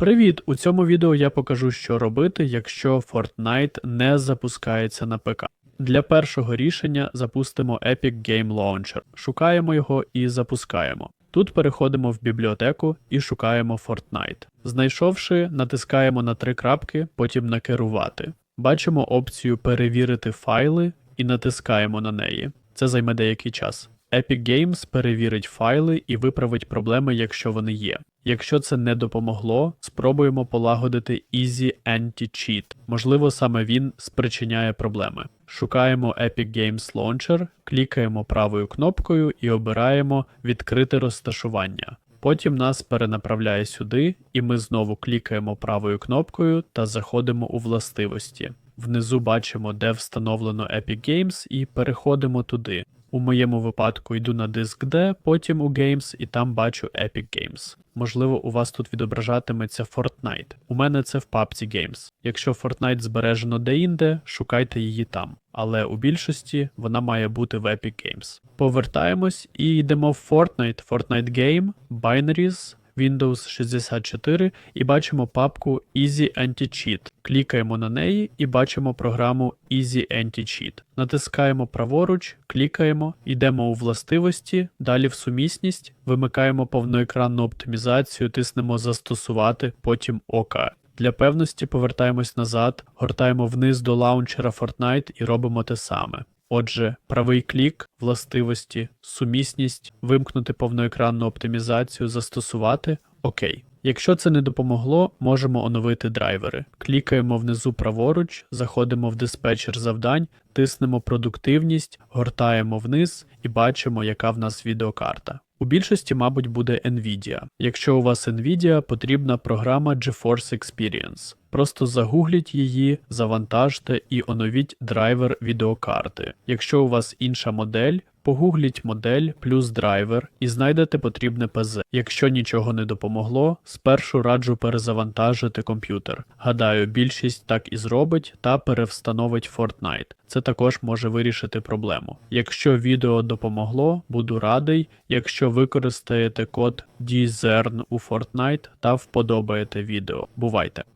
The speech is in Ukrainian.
Привіт! У цьому відео я покажу, що робити, якщо Fortnite не запускається на ПК. Для першого рішення запустимо Epic Game Launcher, шукаємо його і запускаємо. Тут переходимо в бібліотеку і шукаємо Fortnite. Знайшовши, натискаємо на три крапки, потім на керувати. Бачимо опцію Перевірити файли і натискаємо на неї. Це займе деякий час. Epic Games перевірить файли і виправить проблеми, якщо вони є. Якщо це не допомогло, спробуємо полагодити Easy Anti-Cheat. Можливо, саме він спричиняє проблеми. Шукаємо Epic Games Launcher, клікаємо правою кнопкою і обираємо Відкрити розташування. Потім нас перенаправляє сюди, і ми знову клікаємо правою кнопкою та заходимо у властивості. Внизу бачимо, де встановлено Epic Games, і переходимо туди. У моєму випадку йду на диск D, потім у Games і там бачу Epic Games. Можливо, у вас тут відображатиметься Fortnite. У мене це в папці Games. Якщо Fortnite збережено деінде, шукайте її там. Але у більшості вона має бути в Epic Games. Повертаємось і йдемо в Fortnite, Fortnite Game, Binaries, Windows 64 і бачимо папку Easy Anti-Cheat. Клікаємо на неї і бачимо програму Easy Anti-Cheat. Натискаємо праворуч, клікаємо, йдемо у властивості, далі в сумісність, вимикаємо повноекранну оптимізацію, тиснемо Застосувати, потім ОК. Для певності повертаємось назад, гортаємо вниз до лаунчера Fortnite і робимо те саме. Отже, правий клік, властивості, сумісність, вимкнути повноекранну оптимізацію, застосувати ОК. Якщо це не допомогло, можемо оновити драйвери. Клікаємо внизу праворуч, заходимо в диспетчер завдань, тиснемо продуктивність, гортаємо вниз і бачимо, яка в нас відеокарта. У більшості, мабуть, буде Nvidia. Якщо у вас Nvidia, потрібна програма GeForce Experience. Просто загугліть її, завантажте і оновіть драйвер відеокарти. Якщо у вас інша модель, погугліть модель плюс драйвер і знайдете потрібне ПЗ. Якщо нічого не допомогло, спершу раджу перезавантажити комп'ютер. Гадаю, більшість так і зробить та перевстановить Fortnite. Це також може вирішити проблему. Якщо відео допомогло, буду радий, якщо використаєте код DZERN у Fortnite та вподобаєте відео. Бувайте!